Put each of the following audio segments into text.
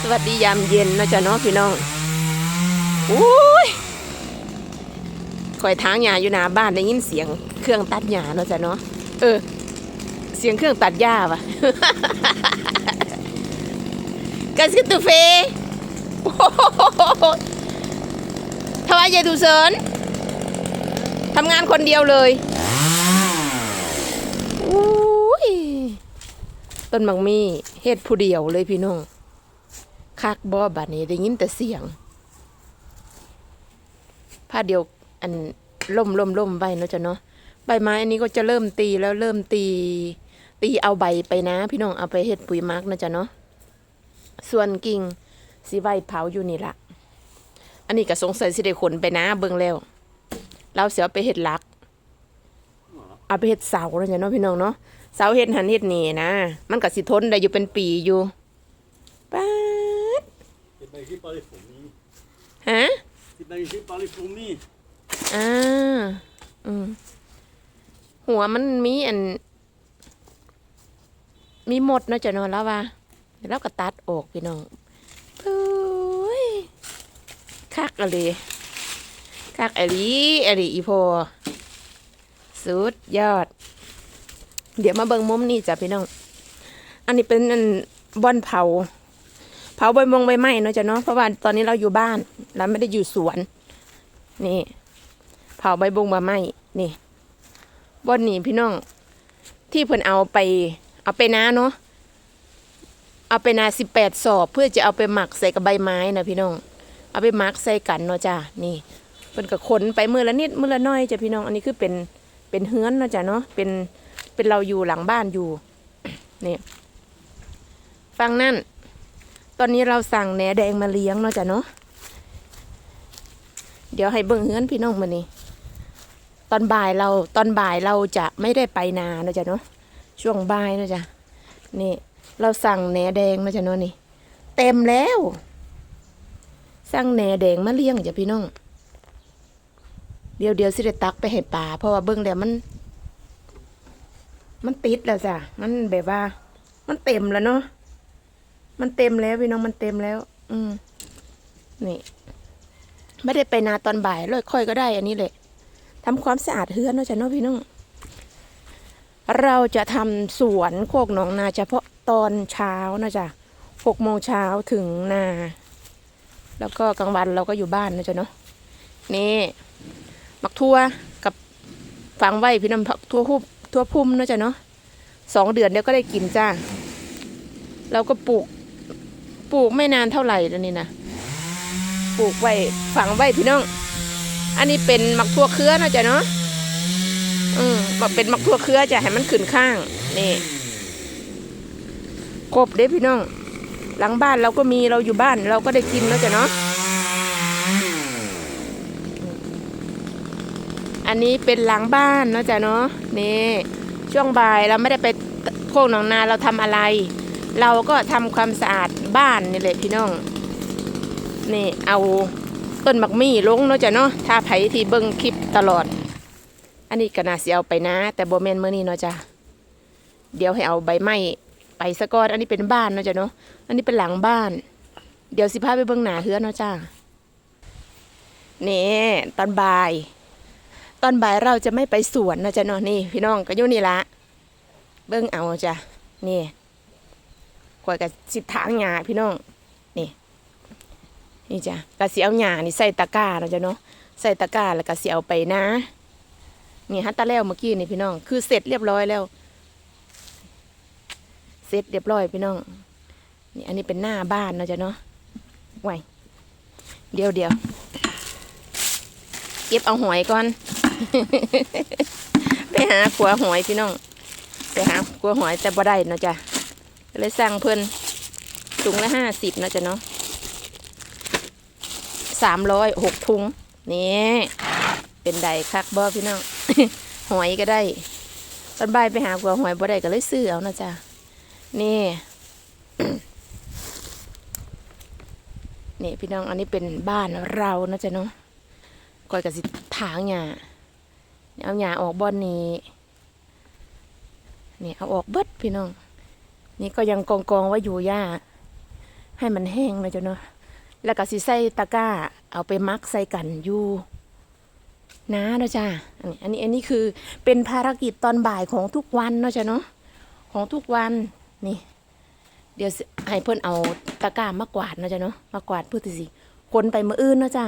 สวัสดียามเย็นนาะจ้ะเนาะพี่น้องอุ้ยคอยทางหญ้าอยู่หน้าบ้านได้ยินเสียงเครื่องตัดหญ้าเนาะจ้ะเนาะเออ เสียงเครื่องตัดหญ้าวะกันสกตูเฟทวายายดูเซินทำงานคนเดียวเลยอุ้ยต้นมังมีเฮ็ดผู้เดียวเลยพี่น้อง คักบ่บัดนี้ได้ยินแต่เสียงผ้าเดียวอันล่มล่มล่มใบเนาะจ้ะเนาะใบไม้อันนี้ก็จะเริ่มตีแล้วเริ่มตี ตีเอาใบไปนะ พี่น้องเอาไปเฮ็ดปุ๋ยมักนะจ้ะเนาะส่วนกิ่งสีใบเผาอยู่นี่ละอันนี้ก็สงสัยสิได้ขนไปนะเบิ่งแล้วเราเสียไปเฮ็ดลัก เอาไปเฮ็ดเสาเนาะจ้ะเนาะพี่น้องเนาะเสาเฮ็ดหันเฮ็ดนี่นะ มันก็สิทนได้อยู่เป็นปีอยู่ป๊า C'est manqué par les fourmis. ฮะ C'est manqué par les fourmis. อ่าอืมหัวมันมีอัน มีหมดเนาะจ้ะเนอนแล้วว่าเดี๋ยวเราก็ตัดออกพี่น้องโอ้ยคักอะไรคักอะไรอะไรอีพอสุดยอด เดี๋ยวมาเบิ่งมุมนี่จ้ะพี่น้อง อันนี้เป็นอันบอนเผา เผาใบมงใบไม้เนาะจ้ะเนาะเพราะว่าตอนนี้เราอยู่บ้านเราไม่ได้อยู่สวน นี่ เผาใบบงใบไม้นี่บอนนี่พี่น้อง ที่เพิ่นเอาไป เอาไปนาเนาะเอาไปนาสิบแปดสอบเพื่อจะเอาไปหมักใส่กับใบไม้นะพี่น้อง เอาไปหมักใส่กันเนาะจ้านี่เพิ่นก็ขนไปมือละนิดมือละน้อยจ้ะพี่น้องอันนี้คือเป็นเป็นเฮือนเนาะจ้ะเนาะเป็นเป็นเราอยู่หลังบ้านอยู่นี่ฟังนั่น ตอนนี้เราสั่งแหนแดงมาเลี้ยงเนาะจ้ะเนาะเดี๋ยวให้เบิ่งเฮือนพี่น้องมานี่ตอนบ่ายเราตอนบ่ายเราจะไม่ได้ไปนาเนาะจ้ะเนาะช่วงบ่ายเนาะจ้ะนี่ เราสั่งแหนแดงมาจ้ะเนาะนี่ เต็มแล้ว สั่งแหนแดงมาเลี้ยงจ้ะพี่น้องเดี๋ยวเดี๋ยวสิได้ตักไปให้ป่าเพราะว่าเบิ่งแล้วมัน มันติดแล้วจ้ะมันแบบว่า มันเต็มแล้วเนาะ มันเต็มแล้วพี่น้องมันเต็มแล้ว อืม นี่ ไม่ได้ไปนาตอนบ่ายเลยค่อยก็ได้ อันนี้แหละทำความสะอาดเฮือนเนาะจ้ะเนาะพี่น้อง เราจะทำสวนโคกหนองนาเฉพาะตอนเช้านะจ๊ะหกโมงเช้าถึงนา แล้วก็กลางวันเราก็อยู่บ้านนะจ๊ะเนาะ นี่มักทั่วกับฝังไว้พี่น้ำผักทั่วหุบทั่วพุ่มนะจ๊ะเนาะสองเดือนเดี๋ยวก็ได้กินจ้าเราก็ปลูก ปลูกไม่นานเท่าไหร่แล้วนี่นะปลูกไว้ฝังไว้พี่น้อง อันนี้เป็นมักทั่วเครือนะจ๊ะเนาะอืมมาเป็นมักทั่วเครือจะให้มันขึ้นข้างนี่กบเด้พี่น้อง หลังบ้านเราก็มีเราอยู่บ้าน เราก็ได้กินแล้วจ้ะเนาะอันนี้เป็นหลังบ้านเนาะจ้ะเนาะนี่ช่วงบ่ายเราไม่ได้ไปโคกหนองนาเราทำอะไร เราก็ทำความสะอาดบ้านนี่แหละพี่น้อง นี่เอาต้นมักมี่ลงเนาะจ้ะเนาะถ้าไผที่เบิ่งคลิปตลอด อันนี้ก็น่าสิเอาไปนะ แต่โบแมนเมื่อนี้เนาะจ้ะเดี๋ยวให้เอาใบไม้ไปสะก่อนอันนี้เป็นบ้านเนาะจ้ะเนาะอันนี้เป็นหลังบ้าน เดี๋ยวสิพาไปเบิ่งหนาเฮือเนาะจ้านี่ตอนบ่าย ตอนบ่ายเราจะไม่ไปสวนเนาะจ้ะเนาะนี่ พี่น้องก็อยู่นี่ละเบิ่งเอาจ้ะนี่ ข่อยกับสิถางหญ้าพี่น้องนี่นี่จ้ะก็สิเอาหญ้านี่ใส่ตะกร้าเนาะจ้ะเนาะใส่ตะกร้าแล้วก็สิเอาไปนะนี่ฮัตตาแล้วเมื่อกี้นี่พี่น้อง คือเสร็จเรียบร้อยแล้ว เสร็จเรียบร้อยพี่น้อง นี่อันนี้เป็นหน้าบ้านเนาะจ๊ะเนาะไว้เดี๋ยวเดี๋ยวเก็บเอาหอยก่อน ไปหาขัวหอยพี่น้อง ไปหาขัวหอยแต่บ่ได้เนาะจ้ะ ก็เลยสั่งเพิ่นถุงละห้าสิบนะจ๊ะเนาะสามร้อยหกถุงนี่เป็นใดคักบ่พี่น้องหอยก็ได้ตอนบ่ายไปหากัวหอยบ่ได้ก็เลยซื้อเอานะจ๊ะนี่นี่พี่น้องอันนี้เป็นบ้านเรานะจ๊ะเนาะก่อยกับสิถางหญ้านี่เอาหญ้าออกบอนนี้นี่เอาออกเบิดพี่น้อง นี่ก็ยังกองกองๆไว้อยู่หญ้าให้มันแห้งนะจ้ะเนาะแล้วก็สิใส่ตะกร้า เอาไปมักใส่กันอยู่นะเนาะจ้าอันนี้อันนี้อันนี้คือเป็นภารกิจตอนบ่ายของทุกวันเนาะจ้ะเนาะของทุกวันนี่ เดี๋ยวให้เพิ่อนเอาตะกร้ามากวาดเนาะจ้ะเนาะมากวาดพื่อที่สิคนไปมืออื่นเนาะจ้า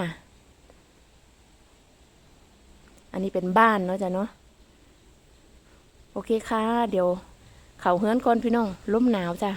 อันนี้เป็นบ้านเนาะจ้ะเนาะโอเคค่ะ เดี๋ยว เขาเฮือนก่อนพี่น้องลมหนาวจ้ะ